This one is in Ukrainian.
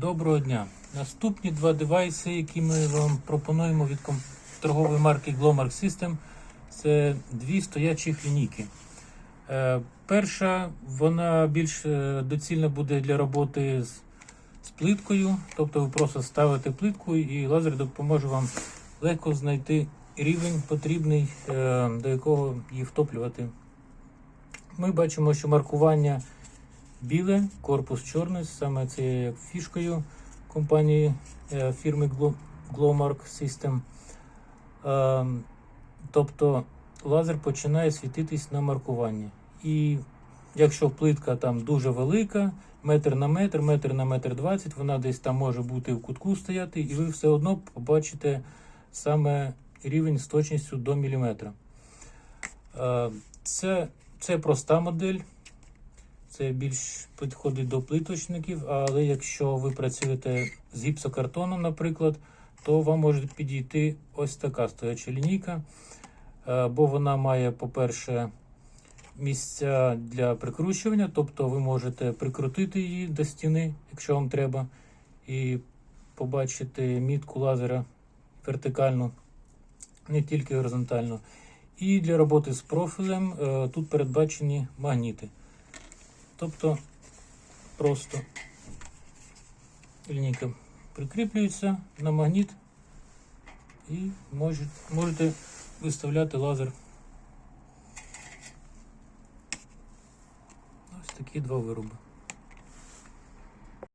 Доброго дня. Наступні два девайси, які ми вам пропонуємо від торгової марки Glomark System, це дві стоячих лінійки. Е, перша, вона більш е, доцільна буде для роботи з, з плиткою, тобто ви просто ставите плитку і лазер допоможе вам легко знайти рівень потрібний, е, до якого її втоплювати. Ми бачимо, що маркування біле, корпус чорний, саме це є фішкою компанії е, фірми Glowmark System. Е, Тобто лазер починає світитись на маркуванні. І якщо плитка там дуже велика, метр на метр, метр на метр двадцять, вона десь там може бути в кутку стояти, і ви все одно побачите саме рівень з точністю до міліметра. Е, Це, це проста модель. Це більш підходить до плиточників, але якщо ви працюєте з гіпсокартоном, наприклад, то вам може підійти ось така стояча лінійка, е, бо вона має, по-перше, місця для прикручування, тобто ви можете прикрутити її до стіни, якщо вам треба, і побачити мітку лазера вертикально, не тільки горизонтально. І для роботи з профілем е, тут передбачені магніти. Тобто просто лінійка прикріплюється на магніт і можете, можете виставляти лазер. Ось такі два вироби.